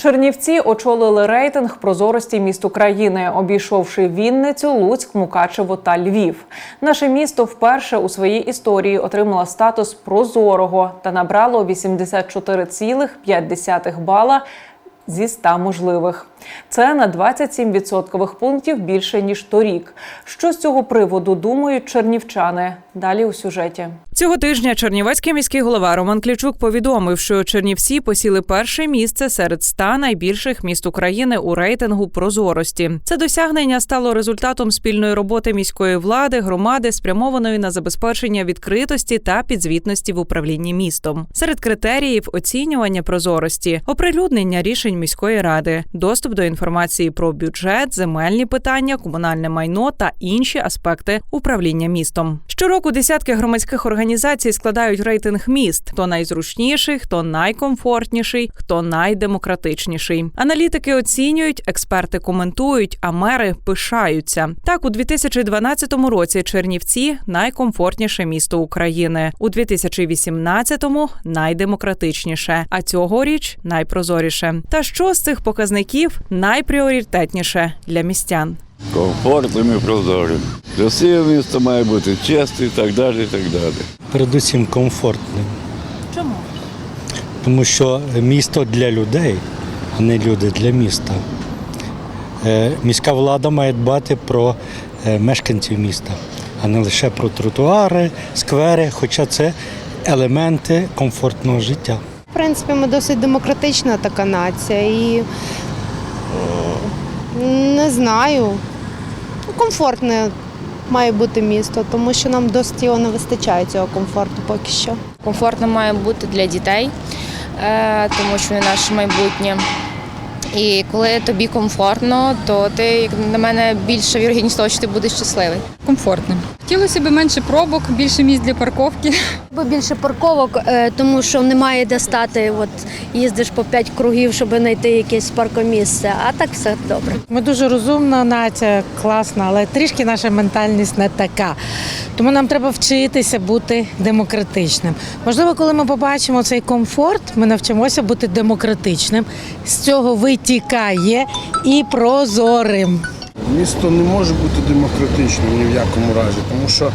Чернівці очолили рейтинг прозорості міст України, обійшовши Вінницю, Луцьк, Мукачево та Львів. Наше місто вперше у своїй історії отримало статус прозорого та набрало 84,5 бала зі 100 можливих. Це на 27 відсоткових пунктів більше ніж торік. Що з цього приводу думають чернівчани? Далі у сюжеті. Цього тижня Чернівецький міський голова Роман Клічук повідомив, що Чернівці посіли перше місце серед 100 найбільших міст України у рейтингу прозорості. Це досягнення стало результатом спільної роботи міської влади, громади, спрямованої на забезпечення відкритості та підзвітності в управлінні містом. Серед критеріїв оцінювання прозорості, оприлюднення рішень міської ради, доступ до інформації про бюджет, земельні питання, комунальне майно та інші аспекти управління містом. Щороку десятки громадських організацій складають рейтинг міст: хто найзручніший, хто найкомфортніший, хто найдемократичніший. Аналітики оцінюють, експерти коментують, а мери пишаються. Так, у 2012 році Чернівці найкомфортніше місто України, у 2018-му – найдемократичніше, а цьогоріч найпрозоріше. Та що з цих показників найпріоритетніше для містян? комфортним і прозорим. Красиве місто має бути чисте і так далі. і так далі. передусім комфортним. Чому? Тому що місто для людей, а не люди для міста. Е, Міська влада має дбати про е, мешканців міста, а не лише про тротуари, сквери, хоча це елементи комфортного життя. В принципі, ми досить демократична така нація і не знаю. Комфортне має бути місто, тому що нам досить його не вистачає цього комфорту поки що. Комфортно має бути для дітей, е, тому що вони наше майбутнє. І коли тобі комфортно, то ти, як на мене, більше вірогідність того, що ти будеш щасливий. комфортним. Хотілося б менше пробок, більше місць для парковки. Більше парковок, е, тому що немає де стати. От їздиш по п'ять кругів, щоб знайти якесь паркомісце. А так все добре. Ми дуже розумна нація, класна, але трішки наша ментальність не така. Тому нам треба вчитися бути демократичним. Можливо, коли ми побачимо цей комфорт, ми навчимося бути демократичним. З цього витікає і прозорим. Місто не може бути демократичним ні в якому разі, тому що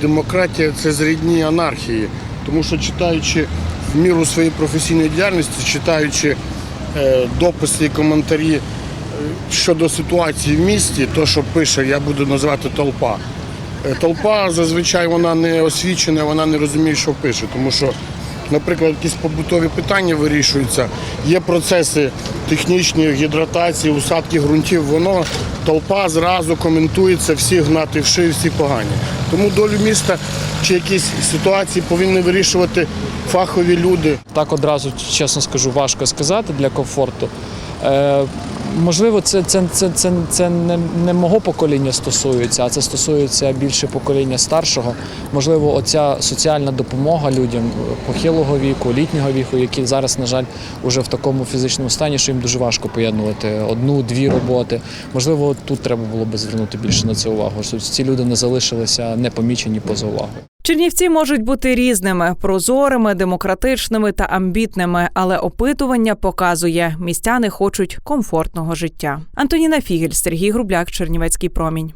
демократія це зрідні анархії. Тому що читаючи в міру своєї професійної діяльності, читаючи е, дописи і коментарі е, щодо ситуації в місті, то що пише, я буду називати толпа. Е, Толпа зазвичай вона не освічена, вона не розуміє, що пише, тому що, наприклад, якісь побутові питання вирішуються, є процеси технічні, гідратації, усадки ґрунтів, воно толпа зразу коментується, всі гнати вши, всі погані. Тому долю міста чи якісь ситуації повинні вирішувати фахові люди. Так одразу, чесно скажу, важко сказати для комфорту. Можливо, це, це, це, це, це не, не мого покоління стосується, а це стосується більше покоління старшого. Можливо, оця соціальна допомога людям похилого віку, літнього віку, які зараз, на жаль, уже в такому фізичному стані, що їм дуже важко поєднувати одну-дві роботи. Можливо, тут треба було би звернути більше на це увагу, щоб ці люди не залишилися непомічені поза увагою. Чернівці можуть бути різними: прозорими, демократичними та амбітними, але опитування показує, містяни хочуть комфортного життя. Антоніна Фігель, Сергій Грубляк, Чернівецький промінь.